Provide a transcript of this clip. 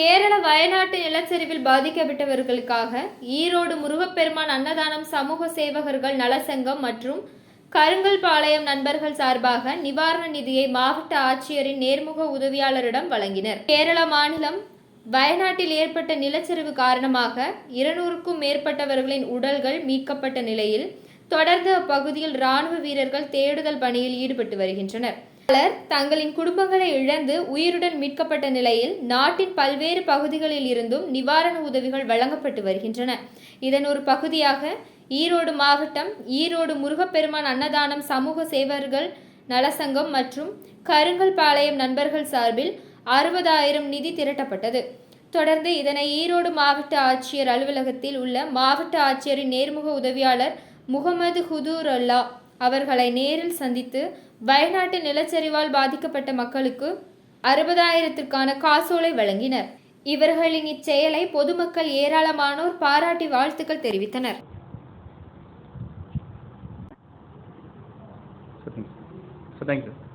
கேரள வயநாட்டு நிலச்சரிவில் பாதிக்கப்பட்டவர்களுக்காக ஈரோடு முருகப்பெருமான் அன்னதானம் சமூக சேவகர்கள் நலசங்கம் மற்றும் கருங்கல்பாளையம் நண்பர்கள் சார்பாக நிவாரண நிதியை மாவட்ட ஆட்சியரின் நேர்முக உதவியாளரிடம் வழங்கினர். கேரள மாநிலம் வயநாட்டில் ஏற்பட்ட நிலச்சரிவு காரணமாக இருநூறுக்கும் மேற்பட்டவர்களின் உடல்கள் மீட்கப்பட்ட நிலையில் தொடர்ந்து அப்பகுதியில் ராணுவ வீரர்கள் தேடுதல் பணியில் ஈடுபட்டு வருகின்றனர். பலர் தங்களின் குடும்பங்களை இழந்து உயிருடன் மீட்கப்பட்ட நிலையில் நாட்டின் பல்வேறு பகுதிகளில் இருந்தும் நிவாரண உதவிகள் வழங்கப்பட்டு வருகின்றன. இதன் ஒரு பகுதியாக ஈரோடு மாவட்டம் ஈரோடு முருகப்பெருமான் அன்னதானம் சமூக சேவர்கள் நலசங்கம் மற்றும் கருங்கல்பாளையம் நண்பர்கள் சார்பில் அறுபதாயிரம் நிதி திரட்டப்பட்டது. தொடர்ந்து இதனை ஈரோடு மாவட்ட ஆட்சியர் அலுவலகத்தில் உள்ள மாவட்ட ஆட்சியரின் நேர்முக உதவியாளர் முகமது ஹுதூர் அல்லா அவர்களை நேரில் சந்தித்து வயநாட்டு நிலச்சரிவால் பாதிக்கப்பட்ட மக்களுக்கு அறுபதாயிரத்திற்கான காசோலை வழங்கினர். இவர்களின் இச்செயலை பொதுமக்கள் ஏராளமானோர் பாராட்டி வாழ்த்துக்கள் தெரிவித்தனர். தேங்க்யூ